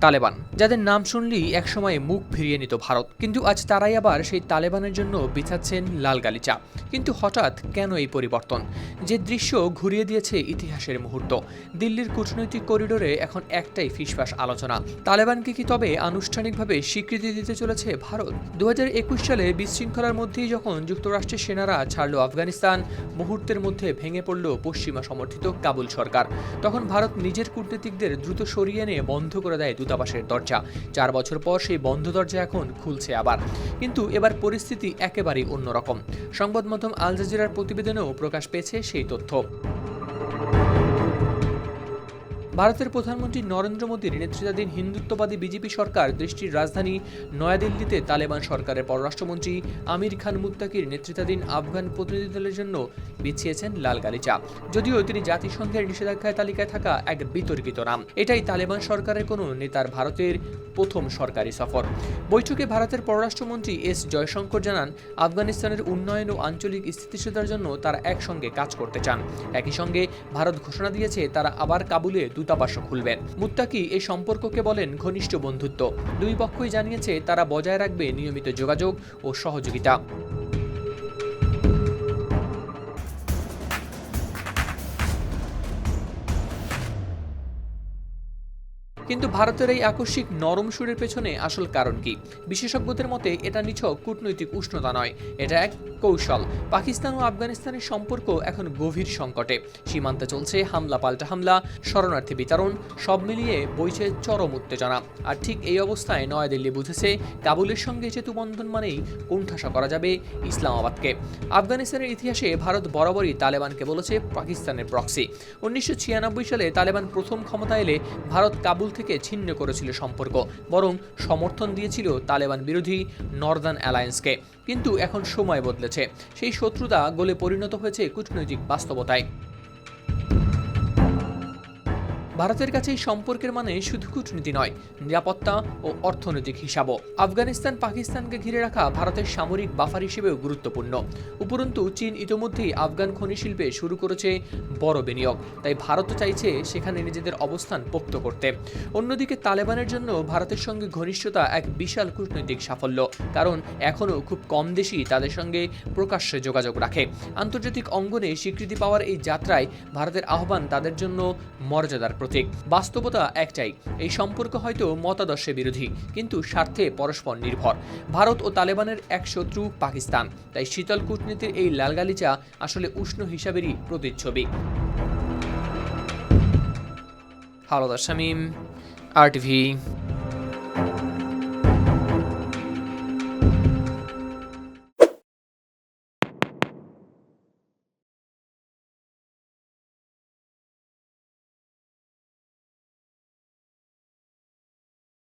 তালেবান, যাদের নাম শুনলেই একসময় মুখ ফিরিয়ে নিত ভারত। কিন্তু আজ তারাই আবার সেই তালেবানের জন্য বিছাচ্ছেন লাল গালিচা। কিন্তু হঠাৎ কেন এই পরিবর্তন? যে দৃশ্য ঘুরিয়ে দিয়েছে ইতিহাসের মুহূর্ত। দিল্লির কূটনৈতিক করিডোরে এখন একটাই ফিসফাস আলোচনা। তালেবানকে কি তবে আনুষ্ঠানিকভাবে স্বীকৃতি দিতে চলেছে ভারত? দু হাজার একুশ সালে বিশৃঙ্খলার মধ্যেই যখন যুক্তরাষ্ট্রের সেনারা ছাড়ল আফগানিস্তান, মুহূর্তের মধ্যে ভেঙে পড়ল পশ্চিমা সমর্থিত কাবুল সরকার। তখন ভারত নিজের কূটনীতিকদের দ্রুত সরিয়ে এনে বন্ধ করে দেয় দূতাবাসের দরজা। চার বছর পর সেই বন্ধ দরজা এখন খুলছে আবার। কিন্তু এবার পরিস্থিতি একেবারেই অন্যরকম। সংবাদ মাধ্যম আল জাজিরার প্রতিবেদনেও প্রকাশ পেয়েছে সেই তথ্য। ভারতের প্রধানমন্ত্রী নরেন্দ্র মোদীর নেতৃত্বাধীন হিন্দুত্ববাদী বিজেপি সরকার দেশটির রাজধানী নয়াদিল্লিতে তালেবান সরকারের পররাষ্ট্রমন্ত্রী আমির খান মুত্তাকির নেতৃত্বাধীন আফগান প্রতিনিধি দলের জন্য বিছিয়েছেন লাল গালিচা যদিও তিনি জাতিসংঘের নিষেধাজ্ঞায় তালিকায় থাকা এক বিতর্কিত নাম। এটাই তালেবান সরকারের কোনো নেতার ভারতের প্রথম সরকারি সফর। বৈঠকে ভারতের পররাষ্ট্রমন্ত্রী এস জয়শঙ্কর জানান, আফগানিস্তানের উন্নয়ন ও আঞ্চলিক স্থিতিশীলতার জন্য তারা একসঙ্গে কাজ করতে চান। একই সঙ্গে ভারত ঘোষণা দিয়েছে, তারা আবার কাবুলে দূতাবাসও খুলবেন। মুত্তাকি এই সম্পর্ককে বলেন ঘনিষ্ঠ বন্ধুত্ব। দুই পক্ষই জানিয়েছে, তারা বজায় রাখবে নিয়মিত যোগাযোগ ও সহযোগিতা। কিন্তু ভারতের এই আকস্মিক নরম সুরের পেছনে আসল কারণ কি? বিশেষজ্ঞদের মতে, এটা নিছক কূটনৈতিক উষ্ণতা নয়, এটা এক কৌশল। পাকিস্তান ও আফগানিস্তানের সম্পর্ক এখন গভীর সংকটে। সীমান্তে চলছে হামলা পাল্টা হামলা, শরণার্থী বিতরণ, সব মিলিয়ে বইছে চরম উত্তেজনা। আর ঠিক এই অবস্থায় নয়াদিল্লি বুঝেছে, কাবুলের সঙ্গে সেতু বন্ধন মানেই কোণঠাসা করা যাবে ইসলামাবাদকে। আফগানিস্তানের ইতিহাসে ভারত বরাবরই তালেবানকে বলেছে পাকিস্তানের প্রক্সি উনিশশো ছিয়ানব্বই সালে তালেবান প্রথম ক্ষমতা এলে ভারত কাবুল থেকে ছিন্ন করেছিল সম্পর্ক, বরং সমর্থন দিয়েছিল তালেবান বিরোধী নর্দার্ন অ্যালায়েন্সকে। কিন্তু এখন সময় বদলেছে। সেই শত্রুতা গোলে পরিণত হয়েছে কূটনৈতিক বাস্তবতায়। ভারতের কাছে এই সম্পর্কের মানে শুধু কূটনীতি নয়, নিরাপত্তা ও অর্থনৈতিক হিসাবও। আফগানিস্তান পাকিস্তানকে ঘিরে রাখা ভারতের সামরিক বাফার হিসেবেও গুরুত্বপূর্ণ। উপরন্তু, চীন ইতোমধ্যেই আফগান খনি শিল্পে শুরু করেছে বড় বিনিয়োগ। তাই ভারতও চাইছে সেখানে নিজেদের অবস্থান পোক্ত করতে। অন্যদিকে, তালেবানের জন্য ভারতের সঙ্গে ঘনিষ্ঠতা এক বিশাল কূটনৈতিক সাফল্য। কারণ এখনও খুব কম দেশই তাদের সঙ্গে প্রকাশ্যে যোগাযোগ রাখে। আন্তর্জাতিক অঙ্গনে স্বীকৃতি পাওয়ার এই যাত্রায় ভারতের আহ্বান তাদের জন্য মর্যাদার প্রতীক। বাস্তবতা একটাই, এই সম্পর্ক হয়তো মতাদর্শে বিরোধী, কিন্তু স্বার্থে পরস্পর নির্ভর। ভারত ও তালেবানের এক শত্রু পাকিস্তান, তাই শীতল কূটনীতির এই লালগালিচা আসলে উষ্ণ হিসাবেরই প্রতিচ্ছবি। হালদার শামীম আর টিভি